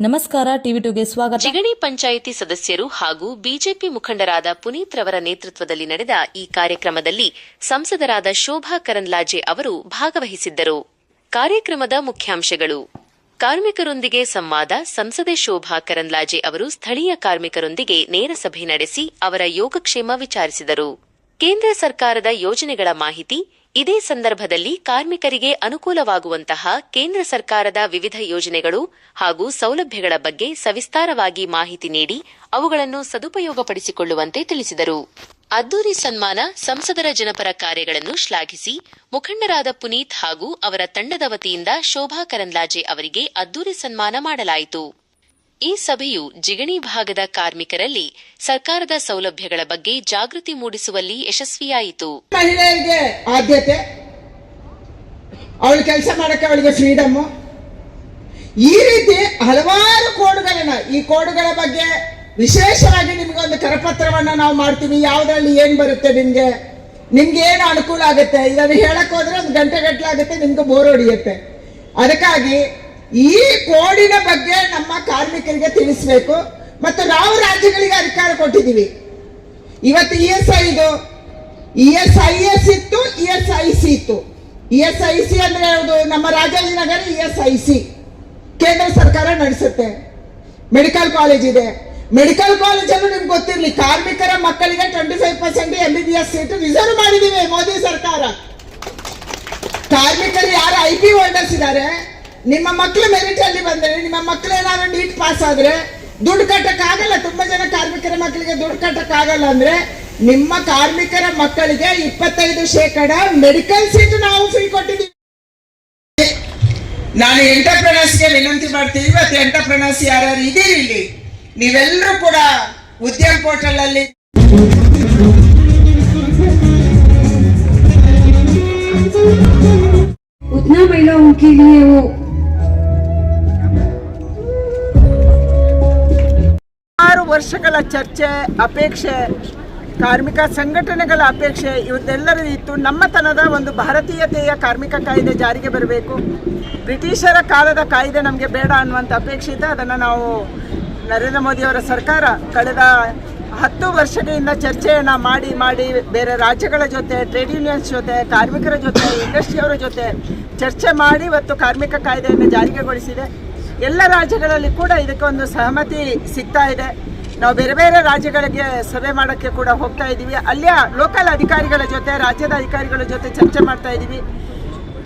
ನಮಸ್ಕಾರ, ಟಿವಿ ಟುಗೆ ಸ್ವಾಗತ. ಚಿಗಣಿ ಪಂಚಾಯಿತಿ ಸದಸ್ಯರು ಹಾಗೂ ಬಿಜೆಪಿ ಮುಖಂಡರಾದ ಪುನೀತ್ ರವರ ನೇತೃತ್ವದಲ್ಲಿ ನಡೆದ ಈ ಕಾರ್ಯಕ್ರಮದಲ್ಲಿ ಸಂಸದರಾದ ಶೋಭಾ ಕರಂದ್ಲಾಜೆ ಅವರು ಭಾಗವಹಿಸಿದ್ದರು. ಕಾರ್ಯಕ್ರಮದ ಮುಖ್ಯಾಂಶಗಳು. ಕಾರ್ಮಿಕರೊಂದಿಗೆ ಸಂವಾದ ಸಂಸದೆ ಶೋಭಾ ಕರಂದ್ಲಾಜೆ ಅವರು ಸ್ಥಳೀಯ ಕಾರ್ಮಿಕರೊಂದಿಗೆ ನೇರ ಸಭೆ ನಡೆಸಿ ಅವರ ಯೋಗಕ್ಷೇಮ ವಿಚಾರಿಸಿದರು. ಕೇಂದ್ರ ಸರ್ಕಾರದ ಯೋಜನೆಗಳ ಮಾಹಿತಿ ಇದೇ ಸಂದರ್ಭದಲ್ಲಿ ಕಾರ್ಮಿಕರಿಗೆ ಅನುಕೂಲವಾಗುವಂತಹ ಕೇಂದ್ರ ಸರ್ಕಾರದ ವಿವಿಧ ಯೋಜನೆಗಳು ಹಾಗೂ ಸೌಲಭ್ಯಗಳ ಬಗ್ಗೆ ಸವಿಸ್ತಾರವಾಗಿ ಮಾಹಿತಿ ನೀಡಿ ಅವುಗಳನ್ನು ಸದುಪಯೋಗಪಡಿಸಿಕೊಳ್ಳುವಂತೆ ತಿಳಿಸಿದರು. ಅದ್ದೂರಿ ಸನ್ಮಾನ ಸಂಸದರ ಜನಪರ ಕಾರ್ಯಗಳನ್ನು ಶ್ಲಾಘಿಸಿ ಮುಖಂಡರಾದ ಪುನೀತ್ ಹಾಗೂ ಅವರ ತಂಡದ ವತಿಯಿಂದ ಶೋಭಾ ಕರಂದ್ಲಾಜೆ ಅವರಿಗೆ ಅದ್ದೂರಿ ಸನ್ಮಾನ ಮಾಡಲಾಯಿತು. ಈ ಸಭೆಯು ಜಿಗಣಿ ಭಾಗದ ಕಾರ್ಮಿಕರಲ್ಲಿ ಸರ್ಕಾರದ ಸೌಲಭ್ಯಗಳ ಬಗ್ಗೆ ಜಾಗೃತಿ ಮೂಡಿಸುವಲ್ಲಿ ಯಶಸ್ವಿಯಾಯಿತು. ಮಹಿಳೆಯರಿಗೆ ಆದ್ಯತೆ, ಅವಳು ಕೆಲಸ ಮಾಡಕ್ಕೆ ಅವಳಿಗೆ ಫ್ರೀಡಮ್ ಈ ರೀತಿ ಹಲವಾರು ಕೋಡ್ಗಳನ್ನ, ಈ ಕೋಡ್ಗಳ ಬಗ್ಗೆ ವಿಶೇಷವಾಗಿ ನಿಮ್ಗೆ ಒಂದು ಕರಪತ್ರವನ್ನ ನಾವು ಮಾಡ್ತೀವಿ. ಯಾವ್ದ್ರಲ್ಲಿ ಏನ್ ಬರುತ್ತೆ ನಿಮ್ಗೆ? ನಿಮ್ಗೆ ಏನು ಅನುಕೂಲ ಆಗುತ್ತೆ? ಇದನ್ನು ಹೇಳಕ್ ಹೋದ್ರೆ ಒಂದು ಗಂಟೆ ಗಟ್ಟಲೆ ಆಗುತ್ತೆ, ನಿಮ್ಗೆ ಬೋರ್ ಹೊಡಿಯುತ್ತೆ. ಅದಕ್ಕಾಗಿ ಈ ಕೋಡಿನ ಬಗ್ಗೆ ನಮ್ಮ ಕಾರ್ಮಿಕರಿಗೆ ತಿಳಿಸಬೇಕು ಮತ್ತು ನಾವು ರಾಜ್ಯಗಳಿಗೆ ಅಧಿಕಾರ ಕೊಟ್ಟಿದ್ದೀವಿ. ಇವತ್ತು ಇ ಎಸ್ ಐ ಇದು. ಇ ಎಸ್ ಐ ಎಸ್ ಇತ್ತು, ಇ ಎಸ್ ಐ ಸಿ ಇತ್ತು. ಇ ಎಸ್ ಐ ಸಿ ಅಂದ್ರೆ ಯಾವುದು? ನಮ್ಮ Rajajinagar E S I C. ಕೇಂದ್ರ ಸರ್ಕಾರ ನಡೆಸುತ್ತೆ. ಮೆಡಿಕಲ್ ಕಾಲೇಜ್ ಇದೆ. ಮೆಡಿಕಲ್ ಕಾಲೇಜಲ್ಲೂ ನಿಮ್ಗೆ ಗೊತ್ತಿರಲಿ, ಕಾರ್ಮಿಕರ ಮಕ್ಕಳಿಗೆ twenty five percent M B B S seat reserve ಮಾಡಿದ್ದೀವಿ ಮೋದಿ ಸರ್ಕಾರ. ಕಾರ್ಮಿಕರು ಯಾರು ಐ ಪಿ ಹೋಲ್ಡರ್ಸ್ ಇದ್ದಾರೆ? ನಿಮ್ಮ ಮಕ್ಕಳು ಮೆರಿಟ್ ಅಲ್ಲಿ ಬಂದರೆ ನಿಮ್ಮ ಮಕ್ಕಳು ಏನಾದ್ರು ನೀಟ್ ಪಾಸ್ ಆದ್ರೆ ದುಡ್ಡು ಕಟ್ಟಕ್ ಆಗಲ್ಲ ತುಂಬಾ ಜನ ಕಾರ್ಮಿಕರ ಮಕ್ಕಳಿಗೆ ದುಡ್ಡು ಕಟ್ಟಕ್ ಆಗಲ್ಲ ಅಂದ್ರೆ ನಿಮ್ಮ ಕಾರ್ಮಿಕರ ಮಕ್ಕಳಿಗೆ ಇಪ್ಪತ್ತೈದು ಶೇಕಡ ಮೆಡಿಕಲ್ ಸೀಟ್ ನಾವು ಫ್ರೀ ಕೊಟ್ಟಿದ್ದೀವಿ ನಾನು ಎಂಟರ್ಪ್ರಿನರ್ಸ್ಗೆ ವಿನಂತಿ ಮಾಡ್ತೀನಿ ಇವತ್ತು ಎಂಟರ್ಪ್ರಿನರ್ಸ್ ಯಾರ್ಯಾರು ಇದೀರಿ ಇಲ್ಲಿ ನೀವೆಲ್ಲರೂ ಕೂಡ ಉದ್ಯಮ್ ಪೋರ್ಟಲ್ ಅಲ್ಲಿ उतना महिलाओं के लिए वो ವರ್ಷಗಳ ಚರ್ಚೆ, ಅಪೇಕ್ಷೆ, ಕಾರ್ಮಿಕ ಸಂಘಟನೆಗಳ ಅಪೇಕ್ಷೆ ಇವತ್ತೆಲ್ಲರೂ ಇತ್ತು. ನಮ್ಮತನದ ಒಂದು ಭಾರತೀಯತೆಯ ಕಾರ್ಮಿಕ ಕಾಯ್ದೆ ಜಾರಿಗೆ ಬರಬೇಕು. ಬ್ರಿಟಿಷರ ಕಾಲದ ಕಾಯ್ದೆ ನಮಗೆ ಬೇಡ ಅನ್ನುವಂಥ ಅಪೇಕ್ಷೆ ಇದೆ ಅದನ್ನು ನಾವು ನರೇಂದ್ರ ಮೋದಿಯವರ ಸರ್ಕಾರ ಕಳೆದ ಹತ್ತು ವರ್ಷಗಳಿಂದ ಚರ್ಚೆಯನ್ನು ಮಾಡಿ ಮಾಡಿ ಬೇರೆ ರಾಜ್ಯಗಳ ಜೊತೆ, ಟ್ರೇಡ್ ಯೂನಿಯನ್ಸ್ ಜೊತೆ, ಕಾರ್ಮಿಕರ ಜೊತೆ ಇಂಡಸ್ಟ್ರಿಯವರ ಜೊತೆ ಚರ್ಚೆ ಮಾಡಿ ಇವತ್ತು ಕಾರ್ಮಿಕ ಕಾಯ್ದೆಯನ್ನು ಜಾರಿಗೆಗೊಳಿಸಿದೆ ಎಲ್ಲ ರಾಜ್ಯಗಳಲ್ಲಿ ಕೂಡ ಇದಕ್ಕೆ ಒಂದು ಸಹಮತಿ ಸಿಗ್ತಾ ಇದೆ. ನಾವು ಬೇರೆ ಬೇರೆ ರಾಜ್ಯಗಳಿಗೆ ಸಭೆ ಮಾಡೋಕ್ಕೆ ಕೂಡ ಹೋಗ್ತಾ ಇದ್ದೀವಿ. ಅಲ್ಲಿಯ ಲೋಕಲ್ ಅಧಿಕಾರಿಗಳ ಜೊತೆ, ರಾಜ್ಯದ ಅಧಿಕಾರಿಗಳ ಜೊತೆ ಚರ್ಚೆ ಮಾಡ್ತಾ ಇದ್ದೀವಿ.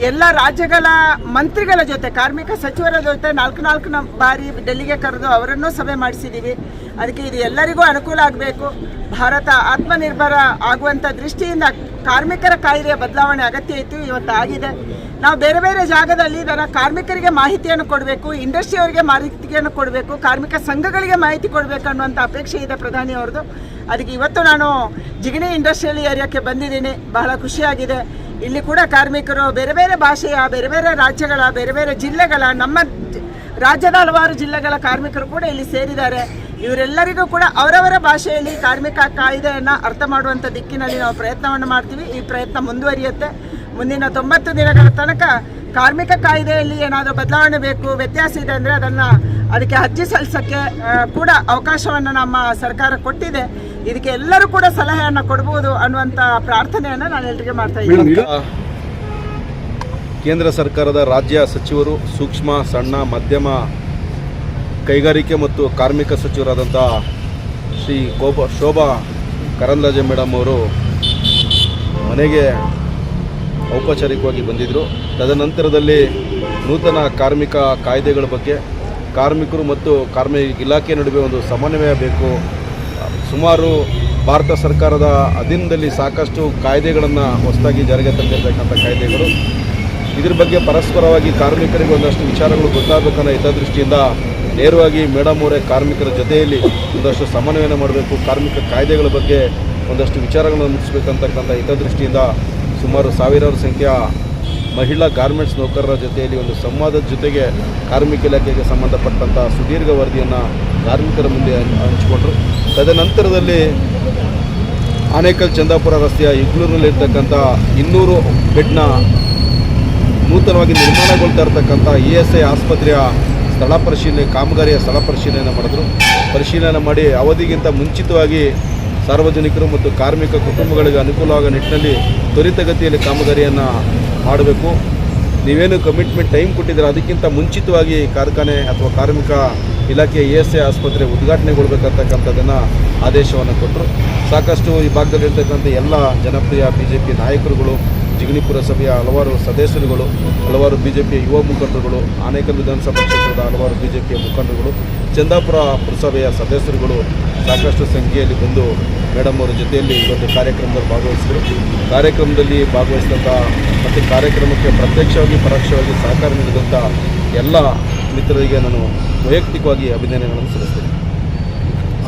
ಎಲ್ಲ ರಾಜ್ಯಗಳ ಮಂತ್ರಿಗಳ ಜೊತೆ, ಕಾರ್ಮಿಕ ಸಚಿವರ ಜೊತೆ ನಾಲ್ಕು ನಾಲ್ಕು ಬಾರಿ ಡೆಲ್ಲಿಗೆ ಕರೆದು ಅವರನ್ನು ಸಭೆ ಮಾಡಿಸಿದ್ದೀವಿ ಅದಕ್ಕೆ ಇದು ಎಲ್ಲರಿಗೂ ಅನುಕೂಲ ಆಗಬೇಕು. ಭಾರತ ಆತ್ಮನಿರ್ಭರ ಆಗುವಂಥ ದೃಷ್ಟಿಯಿಂದ ಕಾರ್ಮಿಕರ ಕಾಯ್ದೆಯ ಬದಲಾವಣೆ ಅಗತ್ಯ ಇತ್ತು ಇವತ್ತು ಆಗಿದೆ ನಾವು ಬೇರೆ ಬೇರೆ ಜಾಗದಲ್ಲಿ ಇದರ ಕಾರ್ಮಿಕರಿಗೆ ಮಾಹಿತಿಯನ್ನು ಕೊಡಬೇಕು ಇಂಡಸ್ಟ್ರಿಯವರಿಗೆ ಮಾಹಿತಿಯನ್ನು ಕೊಡಬೇಕು, ಕಾರ್ಮಿಕ ಸಂಘಗಳಿಗೆ ಮಾಹಿತಿ ಕೊಡಬೇಕು ಅನ್ನುವಂಥ ಅಪೇಕ್ಷೆ ಇದೆ ಪ್ರಧಾನಿ ಅವ್ರದ್ದು. ಅದಕ್ಕೆ ಇವತ್ತು ನಾನು ಜಿಗಣಿ ಇಂಡಸ್ಟ್ರಿಯಲ್ ಏರಿಯಾಕ್ಕೆ ಬಂದಿದ್ದೀನಿ. ಬಹಳ ಖುಷಿಯಾಗಿದೆ. ಇಲ್ಲಿ ಕೂಡ ಕಾರ್ಮಿಕರು ಬೇರೆ ಬೇರೆ ಭಾಷೆಯ, ಬೇರೆ ಬೇರೆ ರಾಜ್ಯಗಳ, ಬೇರೆ ಬೇರೆ ಜಿಲ್ಲೆಗಳ, ನಮ್ಮ ರಾಜ್ಯದ ಹಲವಾರು ಜಿಲ್ಲೆಗಳ ಕಾರ್ಮಿಕರು ಕೂಡ ಇಲ್ಲಿ ಸೇರಿದ್ದಾರೆ. ಇವರೆಲ್ಲರಿಗೂ ಕೂಡ ಅವರವರ ಭಾಷೆಯಲ್ಲಿ ಕಾರ್ಮಿಕ ಕಾಯ್ದೆಯನ್ನು ಅರ್ಥ ಮಾಡುವಂಥ ದಿಕ್ಕಿನಲ್ಲಿ ನಾವು ಪ್ರಯತ್ನವನ್ನು ಮಾಡ್ತೀವಿ. ಈ ಪ್ರಯತ್ನ ಮುಂದುವರಿಯುತ್ತೆ. ಮುಂದಿನ ತೊಂಬತ್ತು ದಿನಗಳ ತನಕ ಕಾರ್ಮಿಕ ಕಾಯ್ದೆಯಲ್ಲಿ ಏನಾದರೂ ಬದಲಾವಣೆ ಬೇಕು, ವ್ಯತ್ಯಾಸ ಇದೆ ಅಂದರೆ ಅದನ್ನು ಅದಕ್ಕೆ ಅರ್ಜಿ ಸಲ್ಲಿಸೋಕ್ಕೆ ಕೂಡ ಅವಕಾಶವನ್ನು ನಮ್ಮ ಸರ್ಕಾರ ಕೊಟ್ಟಿದೆ. ಇದಕ್ಕೆ ಎಲ್ಲರೂ ಕೂಡ ಸಲಹೆಯನ್ನು ಕೊಡ್ಬೋದು ಅನ್ನುವಂಥ ಪ್ರಾರ್ಥನೆಯನ್ನ ನಾನು ಎಲ್ರಿಗೆ ಮಾಡ್ತಾ ಇದ್ದೀನಿ. ಕೇಂದ್ರ ಸರ್ಕಾರದ ರಾಜ್ಯ ಸಚಿವರು ಸೂಕ್ಷ್ಮ ಸಣ್ಣ ಮಧ್ಯಮ ಕೈಗಾರಿಕೆ ಮತ್ತು ಕಾರ್ಮಿಕ ಸಚಿವರಾದಂಥ ಶ್ರೀ ಕೋಬ ಶೋಭಾ ಕರಂದ್ಲಾಜೆ ಮೇಡಮ್ ಅವರು ಮನೆಗೆ ಔಪಚಾರಿಕವಾಗಿ ಬಂದಿದ್ದರು ತದನಂತರದಲ್ಲಿ ನೂತನ ಕಾರ್ಮಿಕ ಕಾಯ್ದೆಗಳ ಬಗ್ಗೆ ಕಾರ್ಮಿಕರು ಮತ್ತು ಕಾರ್ಮಿಕ ಇಲಾಖೆ ನಡುವೆ ಒಂದು ಸಮನ್ವಯ ಬೇಕು ಸುಮಾರು ಭಾರತ ಸರ್ಕಾರದ ಅಧೀನದಲ್ಲಿ ಸಾಕಷ್ಟು ಕಾಯ್ದೆಗಳನ್ನು ಹೊಸದಾಗಿ ಜಾರಿಗೆ ತಂದಿರತಕ್ಕಂಥ ಕಾಯ್ದೆಗಳು. ಇದ್ರ ಬಗ್ಗೆ ಪರಸ್ಪರವಾಗಿ ಕಾರ್ಮಿಕರಿಗೆ ಒಂದಷ್ಟು ವಿಚಾರಗಳು ಗೊತ್ತಾಗಬೇಕನ್ನೋ ಹಿತದೃಷ್ಟಿಯಿಂದ ನೇರವಾಗಿ ಮೇಡಮ್ ಅವರೇ ಕಾರ್ಮಿಕರ ಜೊತೆಯಲ್ಲಿ ಒಂದಷ್ಟು ಸಮನ್ವಯನ ಮಾಡಬೇಕು, ಕಾರ್ಮಿಕ ಕಾಯ್ದೆಗಳ ಬಗ್ಗೆ ಒಂದಷ್ಟು ವಿಚಾರಗಳನ್ನು ಮುಗಿಸ್ಬೇಕಂತಕ್ಕಂಥ ಹಿತದೃಷ್ಟಿಯಿಂದ ಸುಮಾರು ಸಾವಿರಾರು ಸಂಖ್ಯೆಯ ಮಹಿಳಾ ಗಾರ್ಮೆಂಟ್ಸ್ ನೌಕರರ ಜೊತೆಯಲ್ಲಿ ಒಂದು ಸಂವಾದದ ಜೊತೆಗೆ ಕಾರ್ಮಿಕ ಇಲಾಖೆಗೆ ಸಂಬಂಧಪಟ್ಟಂಥ ಸುದೀರ್ಘ ವರದಿಯನ್ನು ಕಾರ್ಮಿಕರ ಮುಂದೆ ಹಂಚಿಕೊಂಡರು. ತದನಂತರದಲ್ಲಿ ಆನೇಕಲ್ ಚಂದಾಪುರ ರಸ್ತೆಯ ಇಗ್ಲೂರಿನಲ್ಲಿರ್ತಕ್ಕಂಥ ಇನ್ನೂರು ಬೆಡ್ನ ನೂತನವಾಗಿ ನಿರ್ಮಾಣಗೊಳ್ತಾ ಇರತಕ್ಕಂಥ ಇ ಎಸ್ ಐ ಆಸ್ಪತ್ರೆಯ ಸ್ಥಳ ಪರಿಶೀಲನೆ, ಕಾಮಗಾರಿಯ ಸ್ಥಳ ಪರಿಶೀಲನೆ ಮಾಡಿದ್ರು. ಪರಿಶೀಲನೆ ಮಾಡಿ ಅವಧಿಗಿಂತ ಮುಂಚಿತವಾಗಿ ಸಾರ್ವಜನಿಕರು ಮತ್ತು ಕಾರ್ಮಿಕ ಕುಟುಂಬಗಳಿಗೆ ಅನುಕೂಲವಾಗೋ ನಿಟ್ಟಿನಲ್ಲಿ ತ್ವರಿತಗತಿಯಲ್ಲಿ ಕಾಮಗಾರಿಯನ್ನು ಮಾಡಬೇಕು. ನೀವೇನು ಕಮಿಟ್ಮೆಂಟ್ ಟೈಮ್ ಕೊಟ್ಟಿದ್ದೀರ? ಅದಕ್ಕಿಂತ ಮುಂಚಿತವಾಗಿ ಕಾರ್ಖಾನೆ ಅಥವಾ ಕಾರ್ಮಿಕ ಇಲಾಖೆ ಇ ಎಸ್ ಎ ಆಸ್ಪತ್ರೆ ಉದ್ಘಾಟನೆಗೊಳ್ಬೇಕಂತಕ್ಕಂಥದ್ದನ್ನು ಆದೇಶವನ್ನು ಕೊಟ್ಟರು. ಸಾಕಷ್ಟು ಈ ಭಾಗದಲ್ಲಿರ್ತಕ್ಕಂಥ ಎಲ್ಲ ಜನಪ್ರಿಯ ಬಿ ಜೆ ಪಿ ನಾಯಕರುಗಳು, ಜಿಗಣಿ ಪುರಸಭೆಯ ಹಲವಾರು ಸದಸ್ಯರುಗಳು, ಹಲವಾರು ಬಿ ಜೆ ಪಿಯ ಯುವ ಮುಖಂಡರುಗಳು, ಆನೇಕಲ್ ವಿಧಾನಸಭಾ ಕ್ಷೇತ್ರದ ಹಲವಾರು ಬಿ ಜೆ ಪಿಯ ಮುಖಂಡರುಗಳು, ಚಂದಾಪುರ ಪುರಸಭೆಯ ಸದಸ್ಯರುಗಳು ಸಾಕಷ್ಟು ಸಂಖ್ಯೆಯಲ್ಲಿ ಬಂದು ಮೇಡಮ್ ಅವರ ಜೊತೆಯಲ್ಲಿ ಒಂದು ಕಾರ್ಯಕ್ರಮದಲ್ಲಿ ಭಾಗವಹಿಸಿದರು. ಕಾರ್ಯಕ್ರಮದಲ್ಲಿ ಭಾಗವಹಿಸಿದಂಥ ಮತ್ತು ಕಾರ್ಯಕ್ರಮಕ್ಕೆ ಪ್ರತ್ಯಕ್ಷವಾಗಿ ಪರೋಕ್ಷವಾಗಿ ಸಹಕಾರ ನೀಡಿದಂಥ ಎಲ್ಲ ಮಿತ್ರರಿಗೆ ನಾನು ವೈಯಕ್ತಿಕವಾಗಿ ಅಭಿನಂದನೆಗಳನ್ನು ಸಲ್ಲಿಸ್ತೇನೆ.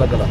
ಸಕಲ